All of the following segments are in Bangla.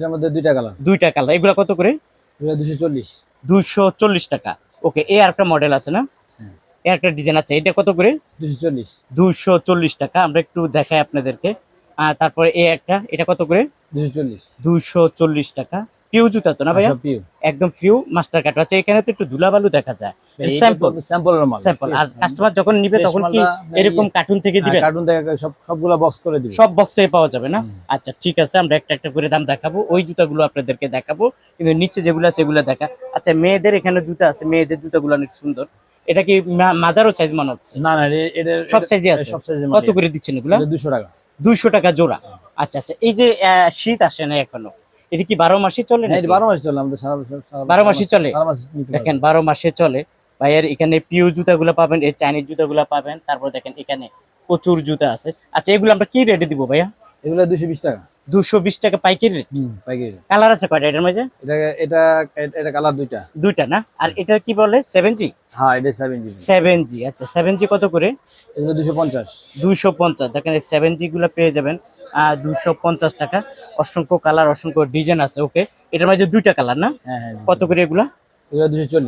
এটার মধ্যে দুইটা কালার দুইটা কালার এগুলো কত করে? দুশো চল্লিশ। দুইশো চল্লিশ টাকা। ওকে এ একটা মডেল আছে না? এর একটা ডিজাইন আছে। এটা কত করে? দুশো চল্লিশ। টাকা। আমরা একটু দেখাই আপনাদেরকে। তারপরে এ একটা এটা কত করে? দুশো চল্লিশ টাকা। পিউ জুতা তো না ভাইয়া? সব পিউ। একদম ফিউ মাস্টার কাট আছে এখানে তো একটু ধুলাবালু দেখা যায়। স্যাম্পল স্যাম্পলের মাল। স্যাম্পল আর কাস্টমার যখন নিবে তখন কি এরকম কার্টুন থেকে দিবে? কার্টুন থেকে সব সবগুলা বক্স করে দিবে। সব বক্সে পাওয়া যাবে না? আচ্ছা ঠিক আছে আমরা একটা একটা করে দাম দেখাবো। ওই জুতাগুলো আপনাদেরকে দেখাবো। কিন্তু নিচে যেগুলো আছে সেগুলো দেখা। আচ্ছা মেয়েদের এখানে জুতা আছে। মেয়েদের জুতাগুলো অনেক সুন্দর। এটা কি মা- মাজারও সাইজ মনে হচ্ছে? না না এটা সব সাইজে আছে। সব সাইজে কত করে দিচ্ছেন এগুলো? দুশো টাকা। দুইশো টাকা জোড়া। আচ্ছা আচ্ছা এই যে শীত আসে না এখনও? এটা কি বারো মাসে চলে হ্যাঁ, নাকি? বারো মাসে চলে আমাদের বারো মাসে চলে? দেখেন বারো মাসে চলে। ভাইয়ের এখানে পিউ জুতাগুলো পাবেন এই চাইনিজ জুতাগুলো পাবেন তারপর দেখেন এখানে প্রচুর জুতা আছে। আচ্ছা এগুলো আমরা কি রেটে দিব ভাইয়া? এগুলো দুশো বিশ টাকা। দুশো বিশ টাকা পাইকারি রেট পাইকারি কালার আছে কয়টা এটার মাঝে? এটা এটা এটা- কালার দুইটা। দুইটা না? আর এটা কি বলে? সেভেন জি হ্যাঁ এটা সেভেন জি সেভেন জি আচ্ছা সেভেন জি কত করে? এগুলো দুশো পঞ্চাশ। দুইশো পঞ্চাশ। দেখেন এই সেভেন জি গুলো পেয়ে যাবেন আহ দুইশো পঞ্চাশ টাকা। অসংখ্য কালার অসংখ্য ডিজাইন আছে ওকে? এটার মাঝে দুইটা কালার না? হ্যাঁ হ্যাঁ কত করে এগুলা? দুশো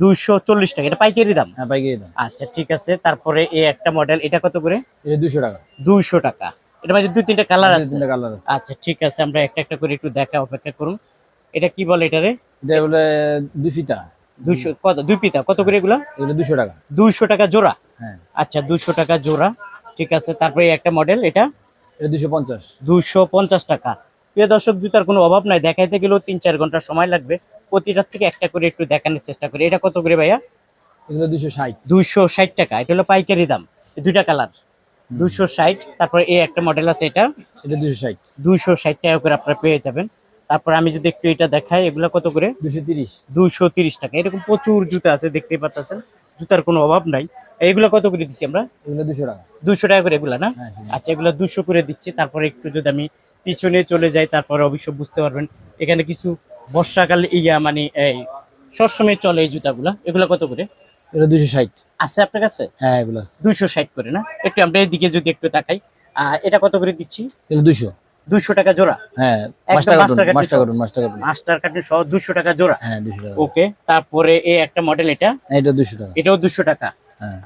দুইশো চল্লিশ। টাকা। এটা পাইকারি দাম? হ্যাঁ পাইকারি দাম। আচ্ছা ঠিক আছে। তারপরে এই একটা মডেল এটা কত করে? দুশো টাকা। দুইশো টাকা। এটা মাঝে দুই তিনটা কালার আছে? কালার আচ্ছা ঠিক আছে। আমরা একটা একটা করে একটু দেখা অপেক্ষা করুন। এটা কি বলে এটারে? এটা বলে দুই দুইশো কত? দুই পিতা কত করে এগুলা? এগুলো দুশো টাকা। দুইশো টাকা জোড়া? হ্যাঁ। আচ্ছা দুইশো টাকা জোড়া। ঠিক আছে। তারপরে একটা মডেল এটা? এটা দুশো পঞ্চাশ। দুইশো পঞ্চাশ টাকা। প্রিয় দর্শক জুতার কোনো অভাব নাই। দেখাইতে গেলেও তিন চার ঘণ্টা সময় লাগবে। প্রতিটার থেকে একটা করে একটু দেখানোর চেষ্টা করি। এটা কত করে ভাইয়া? এগুলো দুশো ষাট। দুইশো ষাট টাকা। এটা হলো পাইকারি দাম। দুইটা কালার। দুইশো ষাট। তারপর এই একটা মডেল আছে এটা। এটা দুশো ষাট। দুইশো ষাট টাকা করে আপনারা পেয়ে যাবেন। তারপর আমি যদি একটু এটা দেখাই এগুলো কত করে? দুশো তিরিশ। দুইশো তিরিশ টাকা। এরকম প্রচুর জুতা আছে দেখতেই পাচ্ছেন জুতার কোনো অভাব নাই। এগুলো কত করে দিচ্ছি আমরা? এগুলো দুশো টাকা। দুইশো টাকা করে এগুলা না? হ্যাঁ হ্যাঁ। আচ্ছা এগুলো দুশো করে দিচ্ছি। তারপরে একটু যদি আমি পিছনে চলে যাই তারপরে অবশ্য বুঝতে পারবেন। এখানে কিছু বর্ষাকালে ইয়া মানে এই সবসময় চলে এই জুতাগুলা। এগুলো কত করে? এগুলো দুশো ষাট। আছে আপনার কাছে? হ্যাঁ এগুলো দুইশো ষাট করে না? একটু আমরা এদিকে যদি একটু তাকাই। আহ, এটা কত করে দিচ্ছি? দুশো দুইশো। টাকা জোড়া? হ্যাঁ মাস্টার কার্টুন সহ। দুশো টাকা জোড়া। হ্যাঁ দুশো টাকা। ওকে তারপরে এই একটা মডেল এটা। হ্যাঁ, এটা দুশো টাকা। এটাও দুশো টাকা।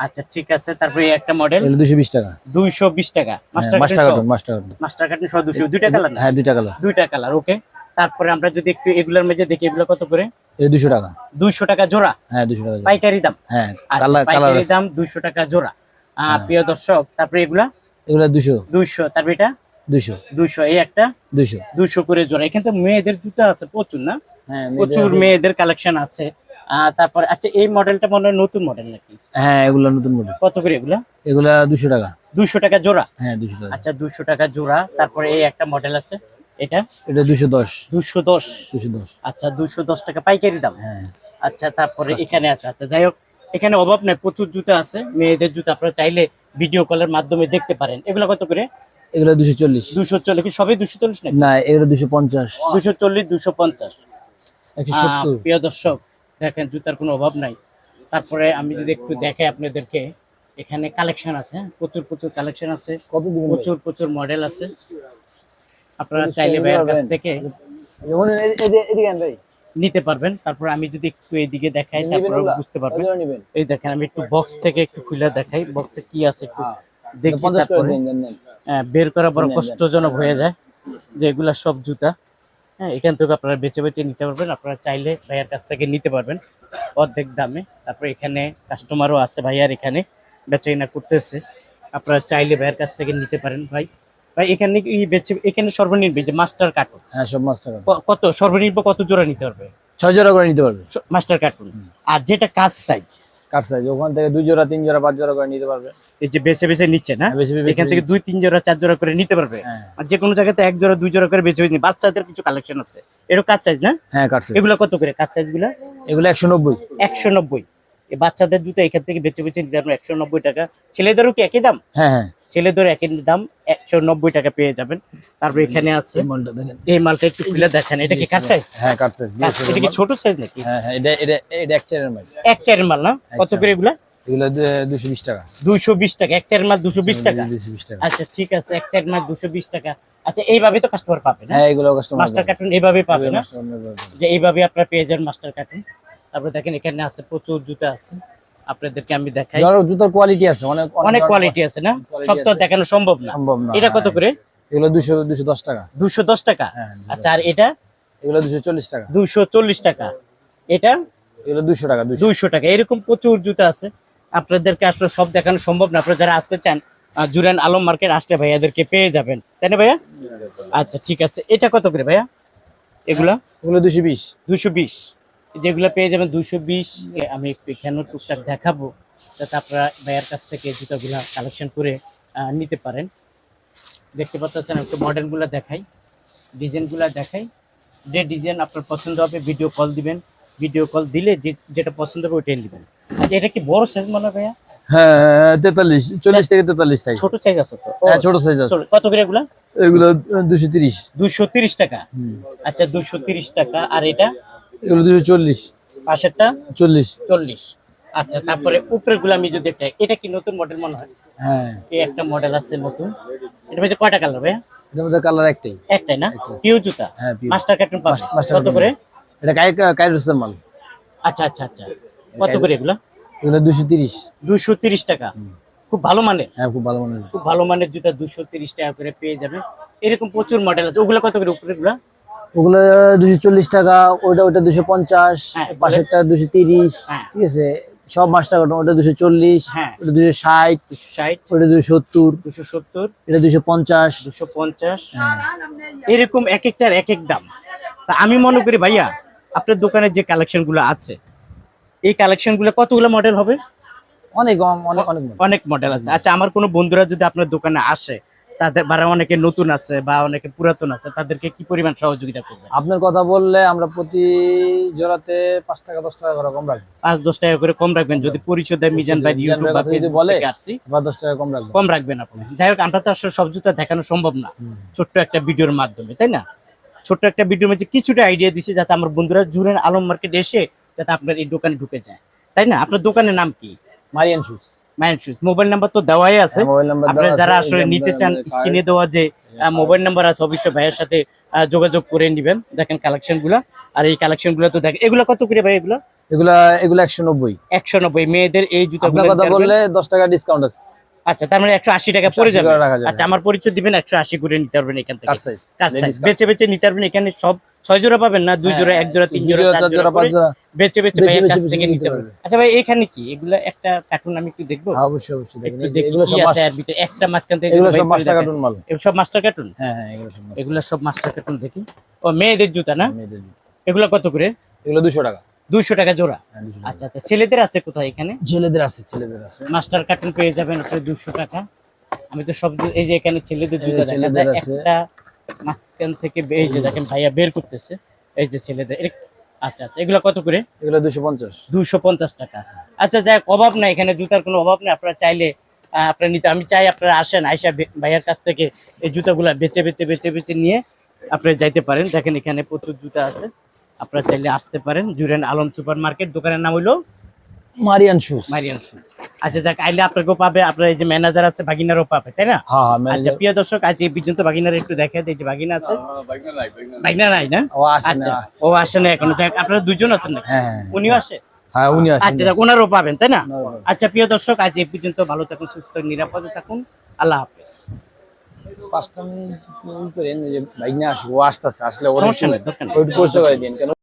আচ্ছা ঠিক আছে তারপরে একটা মডেল এগুলো দুশো বিশ টাকা। দুইশো বিশ টাকা। Master cartoon master cartoon master cartoon সহ দুশো দুইটা কালার হ্যাঁ দুইটা কালার দুইটা কালার ওকে তারপরে আমরা যদি একটু এগুলার মধ্যে দেখি এগুলো কত করে? দুশো টাকা। দুইশো টাকা জোড়া? হ্যাঁ দুশো টাকা পাইকারি দাম? হ্যাঁ আচ্ছা, পাইকারি দাম দুইশো টাকা জোড়া। হ্যাঁ। প্রিয় দর্শক তারপরে এগুলা? এগুলা দুশো দুইশো তারপরে এটা? দুশো দুইশো এই একটা? দুশো দুইশো করে জোড়া। এখানে তো মেয়েদের জুতা আছে প্রচুর না? হ্যাঁ প্রচুর মেয়েদের কালেকশন আছে। তারপরে আচ্ছা এই মডেলটা মনে হয় নতুন মডেল নাকি? হ্যাঁ এগুলো নতুন মডেল কত করে এগুলা? এগুলা দুশো টাকা। দুইশো টাকা জোড়া? হ্যাঁ দুশো টাকা। আচ্ছা দুইশো টাকা জোড়া। তারপরে এই একটা মডেল আছে। এটা? এটা দুশো দশ। দুশো দশ। দুশো দশ। আচ্ছা দুশো দশ টাকা পাইকারি দাম। হ্যাঁ। আচ্ছা তারপরে এখানে আছে। আচ্ছা যাই হোক এখানে অভাব নাই প্রচুর জুতা আছে। মেয়েদের জুতা আপনারা চাইলে ভিডিও কলের মাধ্যমে দেখতে পারেন। এগুলো কত করে? এগুলো দুশো চল্লিশ। দুশো চল্লিশ। সবই দুশো চল্লিশ না এগুলো দুশো পঞ্চাশ। দুশো চল্লিশ দুশো পঞ্চাশ। প্রিয় দর্শক দেখেন জুতার কোনো অভাব নাই। তারপরে আমি যদি একটু দেখাই আপনাদেরকে এখানে কালেকশন আছে হ্যাঁ? প্রচুর প্রচুর কালেকশন আছে। প্রচুর প্রচুর মডেল আছে। আপনারা চাইলে ভাইয়ের কাছ থেকে নিতে পারবেন। তারপর আমি যদি একটু এইদিকে দেখাই তারপরে বুঝতে পারবেন। এই দেখেন আমি একটু বক্স থেকে একটু খুলে দেখাই। বক্সে কি আছে একটু হ্যাঁ। দেখি। হ্যাঁ, বের করা বড়। কষ্টজনক হয়ে যায় যে এগুলা সব জুতা। হ্যাঁ এখান থেকে আপনারা বেছে বেছে নিতে পারবেন। আপনারা চাইলে ভাইয়ার কাছ থেকে নিতে পারবেন অর্ধেক দামে। তারপরে এখানে কাস্টমারও আছে ভাইয়ার এখানে বেচাইনা করতেছে। আপনারা চাইলে ভাইয়ার কাছ থেকে নিতে পারেন ভাই। ভাই এখানে কি বেছে এখানে সর্বনিম্ন যে মাস্টার কার্টুন হ্যাঁ সব মাস্টার কত? সর্বনিম্ন কত জোড়া নিতে পারবে? ছয় জোড়া করে নিতে পারবে। মাস্টার কার্টুন আর যেটা কাজ সাইজ কার সাইজ ওখান থেকে দুই জোড়া তিন জোড়া পাঁচ জোড়া করে নিতে পারবে। এই যে বেছে বেছে নিচ্ছে না? হ্যাঁ, এখান থেকে দুই তিন জোড়া চার জোড়া করে নিতে পারবে? হ্যাঁ। আর যে কোনো জায়গাতে এক জোড়া দুই জোড়া করে বেছে বেছে বাচ্চাদের কিছু কালেকশন আছে। এরকম কাজ সাইজ না? হ্যাঁ কার সাইজ এগুলো কত করে? কাজ সাইজগুলো? এগুলো একশো নব্বই। একশো নব্বই। বাচ্চাদের জুতো এখান থেকে বেছে বেছে নিতে পারবেন একশো নব্বই টাকা। ছেলেদেরও কি একই দাম? হ্যাঁ হ্যাঁ। ছেলেদের একই দাম একশো নব্বই টাকা পেয়ে যাবেন। তারপর এখানে আছে এই মালটা একটু খুলে দেখেন এটা কি কাজ সাইজ হ্যাঁ সাইজ এটা কি ছোট সাইজ নাকি? হ্যাঁ হ্যাঁ এটা এটা এটা এক চারের মাল। এক চারের মাল না? কত করে এগুলা? টাকা। টাকা এক টাকা? টাকা। আচ্ছা ঠিক আছে এক দুশো বিশ টাকা। আচ্ছা এইভাবে তো কাস্টমার পাবে না? হ্যাঁ এগুলো কাস্টমার মাস্টার কার্টুন এইভাবে পাবে না? যে এইভাবে আপনারা পেয়ে যান মাস্টার কার্টুন তারপরে দেখেন এখানে আছে প্রচুর জুতা আছে। আপনাদেরকে আমি দেখাই। জুতার কোয়ালিটি আছে অনেক অনেক কোয়ালিটি আছে না? সব তো দেখানো সম্ভব না। সম্ভব না এটা কত হ্যাঁ। করে? এগুলো দুশো দুশো দশ টাকা। দুশো দশ টাকা? হ্যাঁ আচ্ছা আর এটা? এগুলো দুশো চল্লিশ টাকা। দুশো চল্লিশ টাকা। এটা? এগুলো দুশো টাকা দুশো দুইশো টাকা। এরকম প্রচুর জুতা আছে। আপনাদেরকে আসলে সব দেখানো সম্ভব না। আপনারা যারা আসতে চান জুরান আলম মার্কেট আসলে ভাইয়াদেরকে পেয়ে যাবেন। তাই না ভাইয়া? আচ্ছা ঠিক আছে। এটা কত করে ভাইয়া? এগুলা? এগুলো দুশো বিশ। দুশো বিশ। যেগুলো পেয়ে যাবেন দুশো বিশ। আমি এখানে টুকটাক দেখাবো যাতে আপনারা ভাইয়ার কাছ থেকে জুতাগুলা কালেকশন করে নিতে পারেন। দেখতে পাচ্ছেন একটু মডেলগুলো দেখাই ডিজাইনগুলো দেখাই। যে ডিজাইন আপনার পছন্দ হবে ভিডিও কল দিবেন। ভিডিও কল দিলে যেটা পছন্দ হবে ওইটাই নেবেন। আচ্ছা এটা কি বড় সাইজ মনে হয় ভাইয়া? হ্যাঁ হ্যাঁ, তেতাল্লিশ চল্লিশ থেকে তেতাল্লিশ সাইজ ছোট সাইজ আছে তো? হ্যাঁ ছোট সাইজ আছে। কত করে এগুলা? এগুলো দুশো তিরিশ। দুশো তিরিশ টাকা। আচ্ছা দুশো তিরিশ টাকা। আর এটা? এগুলো দুশো চল্লিশ। পাশেরটা? চল্লিশ। চল্লিশ। আচ্ছা তারপরে উপরেরগুলো আমি যদি একটা এটা কি নতুন মডেল মনে হয়? হ্যাঁ। এই একটা মডেল আছে নতুন। এটা কয়টা কালার ভাইয়া? এটার মধ্যে কালার একটাই। একটাই না? পিউ জুতা? হ্যাঁ মাস্টার কার্টুন পাবে। মাস্টার কত করে? এটা কাই কাইরোসের মাল। আচ্ছা আচ্ছা আচ্ছা। কত করে এগুলো? এগুলো দুশো তিরিশ। দুশো তিরিশ টাকা। খুব ভালো মানের? হ্যাঁ খুব ভালো মনে হয় খুব ভালো মানের জুতা দুশো তিরিশ টাকা করে পেয়ে যাবে। এরকম প্রচুর মডেল আছে। ওগুলো কত করে উপরে গুলা ওগুলো দুশো চল্লিশ টাকা ওইটা ওইটা দুশো পঞ্চাশ হ্যাঁ, পাশেরটা দুশো তিরিশ হ্যাঁ। ঠিক আছে? সব মাস্টার কার্টন ওটা দুশো চল্লিশ হ্যাঁ। ওটা দুশো ষাট দুশো ষাট। ওটা দুশো সত্তর দুশো সত্তর। এটা দুশো পঞ্চাশ। দুশো পঞ্চাশ। এরকম এক একটার এক এক দাম। তা আমি মনে করি ভাইয়া আপনার দোকানের যে কালেকশনগুলো আছে এই কালেকশনগুলো কতগুলো মডেল হবে? অনেক অনেক অনেক অনেক মডেল আছে। আচ্ছা আমার কোনো বন্ধুরা যদি আপনার দোকানে আসে তাদের বা অনেকে নতুন আছে বা অনেকে পুরাতন আছে তাদেরকে কি পরিমাণ সহযোগিতা করবে আপনার কথা বললে আমরা প্রতি জোড়াতে পাঁচ টাকা দশ টাকা করে কম রাখব। পাঁচ দশ টাকা করে কম রাখবেন যদি পরিচয় মিজান ভাই ইউটিউব বা বলে, আসছি বা দশ টাকা কম রাখব। কম রাখবেন আপনি। যাই হোক আমরা তো আসলে সব জুতা দেখানো সম্ভব না। ছোট্ট একটা ভিডিওর মাধ্যমে তাই না? ছোট্ট একটা ভিডিওর মধ্যে কিছুটা আইডিয়া দিছি যাতে আমার বন্ধুরা জুড়েন আলম মার্কেট এসে যাতে আপনার এই দোকানে ঢুকে যায়। তাই না? আপনার দোকানের নাম কি? Marian shoes mine shoes mobile number তো দেওয়াই আছে। আপনারা যারা আসলে নিতে চান স্ক্রিনে দেওয়া যে মোবাইল নাম্বার আছে অবশ্যই ভাইয়ের সাথে যোগাযোগ করে নেবেন। দেখেন কালেকশনগুলা। আর এই কালেকশনগুলো তো দেখেন এগুলো কত করে ভাই এগুলো? এগুলা এগুলো একশো নব্বই। একশো নব্বই। মেয়েদের এই জুতা কথা বললে দশ টাকা ডিসকাউন্ট আছে। আচ্ছা তার মানে একশো আশি টাকা পড়ে যাবে। আচ্ছা আমার পরিচয় দিবেন একশো আশি করে নিতে পারবেন এখান থেকে। বেছে বেছে নিতে পারবেন এখানে সব ছয় জোড়া পাবেন না? দুই জোড়া এক জোড়া তিন জোড়া চার জোড়া পাঁচ জোড়া। বেছে বেছে ভাইয়ের কাছ থেকে নিতে পারবেন। আচ্ছা ভাই এখানে কি? এগুলো একটা কার্টুন আমি একটু দেখব? হ্যাঁ, অবশ্যই অবশ্যই। একটু দেখি এগুলো কি সব আছে এর ভিতরে। একটা মাঝখান থেকে এগুলো সব মাস্টার কার্টুন মাল। এগুলো সব মাস্টার কার্টুন হ্যাঁ হ্যাঁ এগুলো সব এগুলো সব মাস্টার কার্টুন দেখি। ও মেয়েদের জুতা না? মেয়েদের জুতো। এগুলো কত করে? এগুলো দুশো টাকা। দুইশো টাকা জোড়া? হ্যাঁ, 200। আচ্ছা আচ্ছা। ছেলেদের আছে কোথায় এখানে? ছেলেদের আছে ছেলেদের আছে। মাস্টার কার্টুন পেয়ে যাবেন আপনি দুশো টাকা। আমি তো সব এই যে এখানে ছেলেদের জুতা দেখা যায়। একটা মাঝখান থেকে এই যে দেখেন ভাইয়া বের করতেছে। এই যে ছেলেদের আচ্ছা আচ্ছা এগুলো কত করে? এগুলো দুশো পঞ্চাশ। দুশো পঞ্চাশ টাকা। আচ্ছা যাই অভাব নাই এখানে জুতার কোনো অভাব নেই। আপনারা চাইলে আপনারা নিতে আমি চাই আপনারা আসেন আইসা ভাইয়ার কাছ থেকে এই জুতাগুলা বেচে বেচে বেচে বেচে নিয়ে আপনারা যাইতে পারেন। দেখেন এখানে প্রচুর জুতা আছে। আপনারা চাইলে আসতে পারেন। জুরেন আলম সুপার মার্কেট দোকানের নাম হইল মারিয়ান শুজ মারিয়ান শুজ আচ্ছা যাক আইলে আপনাকেও পাবে। আপনার এই যে ম্যানেজার আছে ভাগিনারও পাবে তাই না? হ্যাঁ হ্যাঁ আচ্ছা প্রিয় দর্শক আজ এই পর্যন্ত ভাগিনার একটু দেখে এই যে ভাগিনা আছে। ভাগিনা নাই না? ও আসে আচ্ছা না ও আসে না এখনও। যাক আপনারা দুজন আছেন নাকি? হ্যাঁ হ্যাঁ, উনিও আসে? হ্যাঁ উনি আসেন। আচ্ছা যাক ওনারও পাবেন তাই না? আচ্ছা প্রিয় দর্শক আজ এই পর্যন্ত ভালো থাকুন সুস্থ নিরাপদে থাকুন। আল্লাহ হাফেজ। পাঁচটা মিনিট করেন যে নিয়ে আসব ও আসতেছে আসলে ওর সমস্যা নেই দরকার দিন